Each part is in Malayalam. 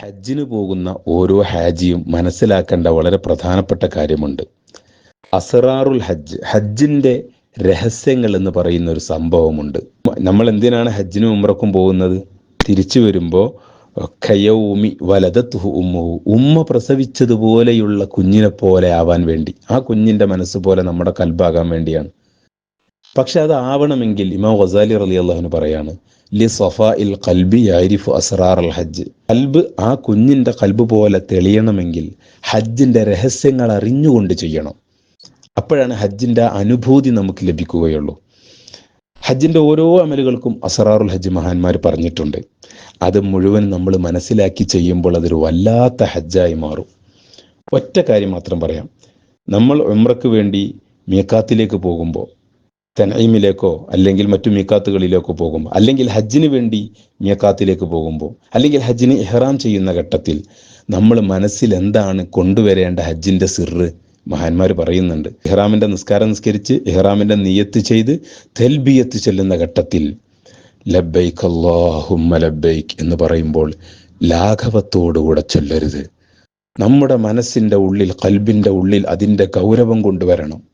ഹജ്ജിന് പോകുന്ന ഓരോ ഹാജിയും മനസ്സിലാക്കേണ്ട വളരെ പ്രധാനപ്പെട്ട കാര്യമുണ്ട്. അസറാറുൽ ഹജ്ജ് ഹജ്ജിന്റെ രഹസ്യങ്ങൾ എന്ന് പറയുന്ന ഒരു സംഭവമുണ്ട്. നമ്മൾ എന്തിനാണ് ഹജ്ജിനും ഉമ്രക്കും പോകുന്നത്? തിരിച്ചു വരുമ്പോൾ ഖയൗമി വലതത്തുഹു ഉമ്മുഹു. ഉമ്മ പ്രസവിച്ചതുപോലെയുള്ള കുഞ്ഞിനെ പോലെ ആവാൻ വേണ്ടി. ആ കുഞ്ഞിന്റെ മനസ്സ് പോലെ നമ്മുടെ കൽബാകാൻ വേണ്ടിയാണ്. പക്ഷെ അത് ആവണമെങ്കിൽ ഇമാം ഖസാലി റലി അള്ളാഹുന് പറയാണ് ലി സഫ ഇൽ കൽബി യാരിഫു അസ്റാർ അൽ ഹജ്ജ്. കൽബ് ആ കുഞ്ഞിന്റെ കൽബ് പോലെ തെളിയണമെങ്കിൽ ഹജ്ജിന്റെ രഹസ്യങ്ങൾ അറിഞ്ഞുകൊണ്ട് ചെയ്യണം. അപ്പോഴാണ് ഹജ്ജിന്റെ അനുഭൂതി നമുക്ക് ലഭിക്കുകയുള്ളൂ. ഹജ്ജിന്റെ ഓരോ അമലുകൾക്കും അസറാറുൽ ഹജ്ജ് മഹാന്മാർ പറഞ്ഞിട്ടുണ്ട്. അത് മുഴുവൻ നമ്മൾ മനസ്സിലാക്കി ചെയ്യുമ്പോൾ അതൊരു വല്ലാത്ത ഹജ്ജായി മാറും. ഒറ്റ കാര്യം മാത്രം പറയാം. നമ്മൾ ഉമ്രക്ക് വേണ്ടി മീക്കാത്തിലേക്ക് പോകുമ്പോൾ തെനൈമിലേക്കോ അല്ലെങ്കിൽ മറ്റു മീക്കാത്തുകളിലേക്കോ പോകുമ്പോൾ അല്ലെങ്കിൽ ഹജ്ജിന് വേണ്ടി മീക്കാത്തിലേക്ക് പോകുമ്പോൾ അല്ലെങ്കിൽ ഹജ്ജിന് ഇഹ്റാം ചെയ്യുന്ന ഘട്ടത്തിൽ നമ്മൾ മനസ്സിൽ എന്താണ് കൊണ്ടുവരേണ്ട ഹജ്ജിന്റെ സിറ്? മഹാന്മാർ പറയുന്നുണ്ട്. ഇഹ്റാമിന്റെ നിസ്കാരം നിസ്കരിച്ച് ഇഹ്റാമിന്റെ നിയത്ത് ചെയ്ത് തെൽബിയത്ത് ചെല്ലുന്ന ഘട്ടത്തിൽ ലബൈക്ക് അള്ളാഹുമ്മ ലബൈക്ക് എന്ന് പറയുമ്പോൾ ലാഘവത്തോടുകൂടെ ചൊല്ലരുത്. നമ്മുടെ മനസ്സിന്റെ ഉള്ളിൽ കൽബിന്റെ ഉള്ളിൽ അതിന്റെ ഗൗരവം കൊണ്ടുവരണം.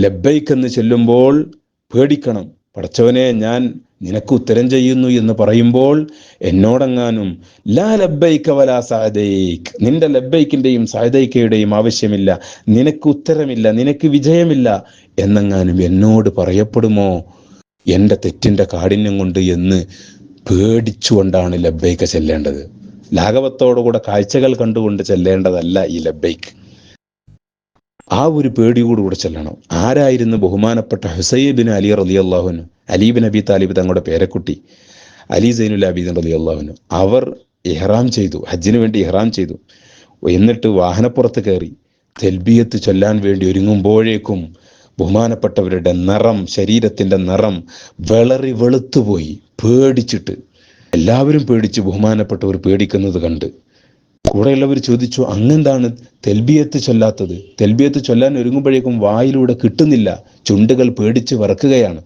ലബൈക്ക് എന്ന് ചൊല്ലുമ്പോൾ പേടിക്കണം. പടച്ചവനെ ഞാൻ നിനക്ക് ഉത്തരം ചെയ്യുന്നു എന്ന് പറയുമ്പോൾ എന്നോടെങ്ങാനും ലാ ലബൈക്ക വലാ സാദൈക്ക് നിന്റെ ലബൈക്കിന്റെയും സാദൈക്കയുടെയും ആവശ്യമില്ല. നിനക്ക് ഉത്തരമില്ല നിനക്ക് വിജയമില്ല എന്നെങ്ങാനും എന്നോട് പറയപ്പെടുമോ? എന്റെ തെറ്റിന്റെ കാഠിന്യം കൊണ്ട് എന്ന് പേടിച്ചുകൊണ്ടാണ് ലബൈക്ക ചെല്ലേണ്ടത്. ലാഘവത്തോടുകൂടെ കാഴ്ചകൾ കണ്ടുകൊണ്ട് ചെല്ലേണ്ടതല്ല ഈ ലബൈക്ക് ആ ഒരു പേടിയോടുകൂടെ ചെല്ലണം. ആരായിരുന്നു ബഹുമാനപ്പെട്ട ഹുസൈബിൻ അലി റലി അള്ളാഹുനു അലീബിൻ അബി താലിബ് തങ്ങളുടെ പേരക്കുട്ടി. അലി സൈനുൽ അബീദൻ റലി അള്ളാഹുനു അവർ ഇഹ്റാം ചെയ്തു ഹജ്ജിന് വേണ്ടി ഇഹ്റാം ചെയ്തു. എന്നിട്ട് വാഹനപ്പുറത്ത് കയറി തെൽബിയത്ത് ചൊല്ലാൻ വേണ്ടി ഒരുങ്ങുമ്പോഴേക്കും ബഹുമാനപ്പെട്ടവരുടെ നിറം ശരീരത്തിന്റെ നിറം വിളറി വെളുത്തുപോയി. പേടിച്ചിട്ട്. എല്ലാവരും പേടിച്ച് ബഹുമാനപ്പെട്ടവർ പേടിക്കുന്നത് കണ്ട് കൂടെയുള്ളവർ ചോദിച്ചു അങ്ങെന്താണ് തെൽബിയത്ത് ചൊല്ലാത്തത്? തെൽബിയത്ത് ചൊല്ലാൻ ഒരുങ്ങുമ്പോഴേക്കും വായിലൂടെ കിട്ടുന്നില്ല ചുണ്ടുകൾ പേടിച്ച് വറക്കുകയാണ്.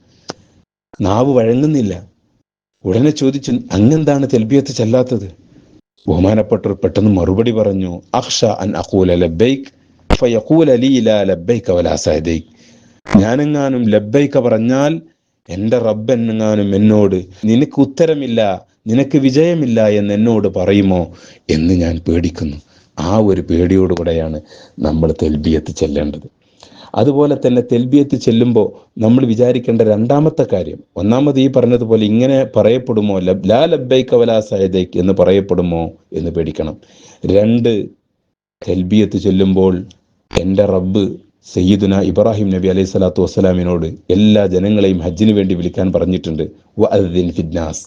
നാവ് വഴങ്ങുന്നില്ല. ഉടനെ ചോദിച്ചു അങ്ങെന്താണ് തെൽബിയത്ത് ചൊല്ലാത്തത്? ബഹുമാനപ്പെട്ടവർ പെട്ടെന്ന് മറുപടി പറഞ്ഞു അഹ്ഷ അൻ അഖൂല ലബൈക് വലാ ഞാനെങ്ങാനും ലബൈക പറഞ്ഞാൽ എന്റെ റബ്ബെന്നെങ്ങാനും എന്നോട് നിനക്ക് ഉത്തരമില്ല നിനക്ക് വിജയമില്ല എന്ന് എന്നോട് പറയുമോ എന്ന് ഞാൻ പേടിക്കുന്നു. ആ ഒരു പേടിയോടുകൂടെയാണ് നമ്മൾ തെൽബിയത്ത് ചെല്ലേണ്ടത്. അതുപോലെ തന്നെ തെൽബിയത്ത് ചെല്ലുമ്പോൾ നമ്മൾ വിചാരിക്കേണ്ട രണ്ടാമത്തെ കാര്യം ഒന്നാമത് ഈ പറഞ്ഞതുപോലെ ഇങ്ങനെ പറയപ്പെടുമോ ലാ ലബൈ വലാ സഹദൈക്ക് എന്ന് പറയപ്പെടുമോ എന്ന് പേടിക്കണം. രണ്ട് തെൽബിയത്ത് ചെല്ലുമ്പോൾ എന്റെ റബ്ബ് സയ്യിദുന ഇബ്രാഹിം നബി അലൈഹി സ്വലാത്തു വസ്സലാമിനോട് എല്ലാ ജനങ്ങളെയും ഹജ്ജിന് വേണ്ടി വിളിക്കാൻ പറഞ്ഞിട്ടുണ്ട്. വഅദ്ദിൻ ഫിദ്നാസ്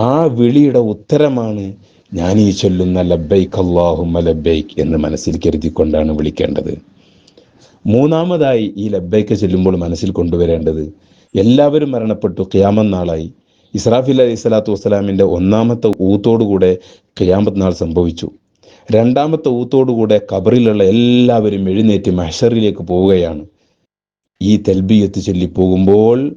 ആ വിളിയുടെ ഉത്തരമാണ് ഞാൻ ഈ ചൊല്ലുന്ന ലബൈക്ക് അള്ളാഹുമ ലബൈക്ക് എന്ന് മനസ്സിൽ കരുതിക്കൊണ്ടാണ് വിളിക്കേണ്ടത്. മൂന്നാമതായി ഈ ലബൈക്ക് ചൊല്ലുമ്പോൾ മനസ്സിൽ കൊണ്ടുവരേണ്ടത് എല്ലാവരും മരണപ്പെട്ടു ക്യാമം നാളായി. ഇസ്രാഫിൽ അലൈഹി സ്വലാത്തു വസ്സലാമിന്റെ ഒന്നാമത്തെ ഊത്തോടുകൂടെ ഖിയാമത്ത് നാൾ സംഭവിച്ചു. രണ്ടാമത്തെ ഊത്തോടുകൂടെ കബറിലുള്ള എല്ലാവരും എഴുന്നേറ്റ് മഹഷറിലേക്ക് പോവുകയാണ്. ഈ തെൽബിയത്ത് ചൊല്ലി പോകുമ്പോൾ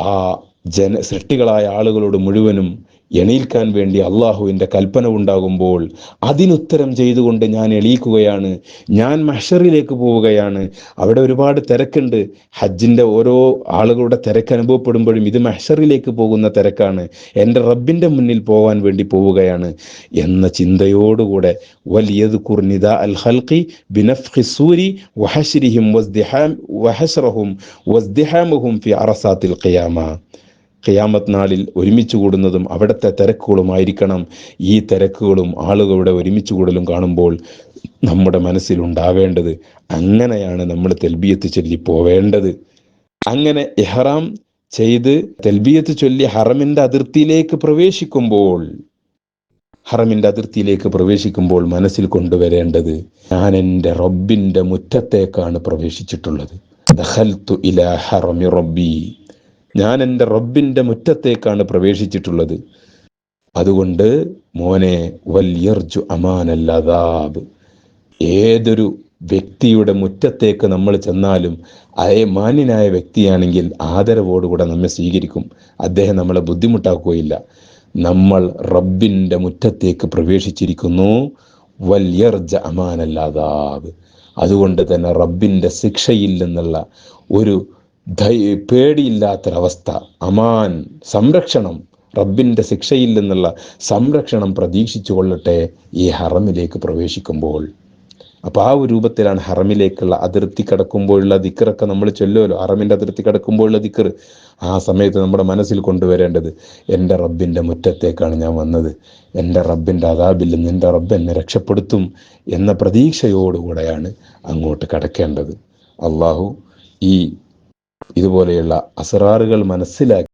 ആ ജന സൃഷ്ടികളായ ആളുകളോട് മുഴുവനും എണീൽക്കാൻ വേണ്ടി അള്ളാഹുവിന്റെ കൽപ്പന ഉണ്ടാകുമ്പോൾ അതിനുത്തരം ചെയ്തുകൊണ്ട് ഞാൻ എണീക്കുകയാണ്. ഞാൻ മഷറിലേക്ക് പോവുകയാണ്. അവിടെ ഒരുപാട് തിരക്കുണ്ട്. ഹജ്ജിന്റെ ഓരോ ആളുകളുടെ തിരക്ക് അനുഭവപ്പെടുമ്പോഴും ഇത് മഷറിലേക്ക് പോകുന്ന തിരക്കാണ്. എന്റെ റബ്ബിന്റെ മുന്നിൽ പോകാൻ വേണ്ടി പോവുകയാണ് എന്ന ചിന്തയോടുകൂടെ വലിയത് കുർനിദ അൽ ഹൽക്കി ബിനഫ്ഖി സൂരി വഹശ്രിഹിം വസ്ദിഹാം വഹശ്റഹും വസ്ദിഹാമുഹും ഫി അറസാത്തിൽ ഖിയാമ. ഖിയാമത്ത് നാളിൽ ഒരുമിച്ച് കൂടുന്നതും അവിടുത്തെ തിരക്കുകളുമായിരിക്കണം. ഈ തിരക്കുകളും ആളുകളുടെ ഒരുമിച്ച് കൂടലും കാണുമ്പോൾ നമ്മുടെ മനസ്സിൽ ഉണ്ടാവേണ്ടത് അങ്ങനെയാണ് നമ്മൾ തെൽബിയത്ത് ചൊല്ലി പോവേണ്ടത്. അങ്ങനെ എഹ്റാം ചെയ്ത് തെൽബിയത്ത് ചൊല്ലി ഹറമിന്റെ അതിർത്തിയിലേക്ക് പ്രവേശിക്കുമ്പോൾ ഹറമിന്റെ അതിർത്തിയിലേക്ക് പ്രവേശിക്കുമ്പോൾ മനസ്സിൽ കൊണ്ടുവരേണ്ടത് ഞാൻ എന്റെ റബ്ബിന്റെ മുറ്റത്തേക്കാണ് പ്രവേശിച്ചിട്ടുള്ളത്. ദഹൽത്തു ഇലാ ഹറമി റബ്ബി. ഞാൻ എന്റെ റബ്ബിന്റെ മുറ്റത്തേക്കാണ് പ്രവേശിച്ചിട്ടുള്ളത്. അതുകൊണ്ട് മോനെ വല്യർജു അമാനല്ലതാബ് ഏതൊരു വ്യക്തിയുടെ മുറ്റത്തേക്ക് നമ്മൾ ചെന്നാലും അയ മാന്യനായ വ്യക്തിയാണെങ്കിൽ ആദരവോടുകൂടെ നമ്മെ സ്വീകരിക്കും. അദ്ദേഹം നമ്മളെ ബുദ്ധിമുട്ടാക്കുകയില്ല. നമ്മൾ റബ്ബിന്റെ മുറ്റത്തേക്ക് പ്രവേശിച്ചിരിക്കുന്നു. വല്യർജ അമാനല്ലാതാവ് അതുകൊണ്ട് തന്നെ റബ്ബിന്റെ ശിക്ഷയിൽ നിന്നുള്ള ഒരു പേടിയില്ലാത്തൊരവസ്ഥ അമാൻ സംരക്ഷണം റബ്ബിന്റെ ശിക്ഷയിൽ നിന്നുള്ള സംരക്ഷണം പ്രതീക്ഷിച്ചു കൊള്ളട്ടെ ഈ ഹറമിലേക്ക് പ്രവേശിക്കുമ്പോൾ. അപ്പോൾ ആ ഒരു രൂപത്തിലാണ് ഹറമിലേക്കുള്ള അതിർത്തി കടക്കുമ്പോഴുള്ള ദിക്കറൊക്കെ നമ്മൾ ചൊല്ലുമല്ലോ ഹറമിന്റെ അതിർത്തി കടക്കുമ്പോഴുള്ള ദിക്കർ ആ സമയത്ത് നമ്മുടെ മനസ്സിൽ കൊണ്ടുവരേണ്ടത് എന്റെ റബ്ബിന്റെ മുറ്റത്തേക്കാണ് ഞാൻ വന്നത്. എന്റെ റബ്ബിന്റെ അതാബിൽ നിന്ന് എന്റെ റബ്ബ് എന്നെ രക്ഷപ്പെടുത്തും എന്ന പ്രതീക്ഷയോടുകൂടെയാണ് അങ്ങോട്ട് കടക്കേണ്ടത്. അള്ളാഹു ഈ ഇതുപോലെയുള്ള അസറാറുകൾ മനസ്സിലാക്കി